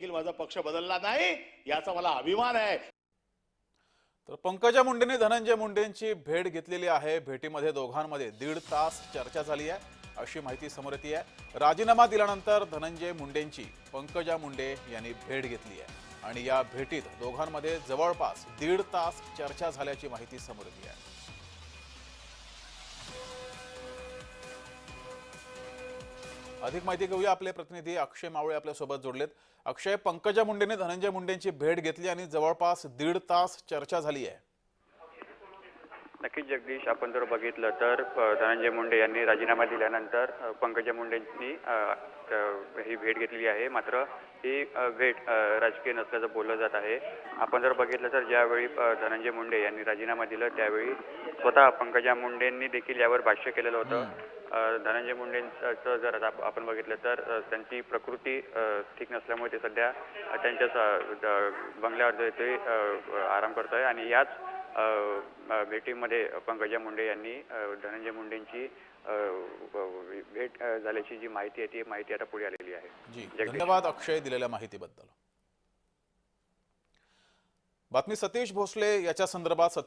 देखील माझा पक्ष बदलला नाही याचा मला अभिमान आहे. तर पंकजा मुंडेंनी धनंजय मुंडेंची भेट घेतलेली आहे. भेटीमध्ये दोघांमध्ये दीड तास चर्चा झाली आहे अशी माहिती समोर येते आहे. राजीनामा दिल्यानंतर धनंजय मुंडेंची पंकजा मुंडे यांनी भेट घेतली आहे. आणि या भेटीत दोघांमध्ये जवळपास दीड तास चर्चा झाल्याची माहिती समोर येते आहे. अधिक माहिती घेऊया. आपले प्रतिनिधी अक्षय मावळे आपल्यासोबत जोडलेत. अक्षय पंकजा मुंडेने धनंजय मुंडेंची भेट घेतली आणि जवळपास दीड तास चर्चा झाली आहे. नक्कीच जगदीश आपण जर बघितलं तर धनंजय मुंडे यांनी राजीनामा दिल्यानंतर पंकजा मुंडेंनी ही भेट घेतलेली आहे. मात्र ही भेट राजकीय नसल्याचं बोललं जात आहे. आपण जर बघितलं तर ज्यावेळी धनंजय मुंडे यांनी राजीनामा दिला त्यावेळी स्वतः पंकजा मुंडेंनी देखील यावर भाष्य केलेलं होतं. धनंजय मुंडेंचं जर आता आप- आपण बघितलं तर त्यांची प्रकृती ठीक नसल्यामुळे ते सध्या त्यांच्याच द- बंगल्यावर जे ते आराम करत आहे आणि याच भेटीमध्ये पंकजा मुंडे यांनी धनंजय मुंडेंची भेट झाल्याची जी माहिती आहे ती माहिती आता पुढे आलेली आहे. धन्यवाद अक्षय दिलेल्या माहितीबद्दल. बातमी सतीश भोसले याच्या संदर्भात सतीश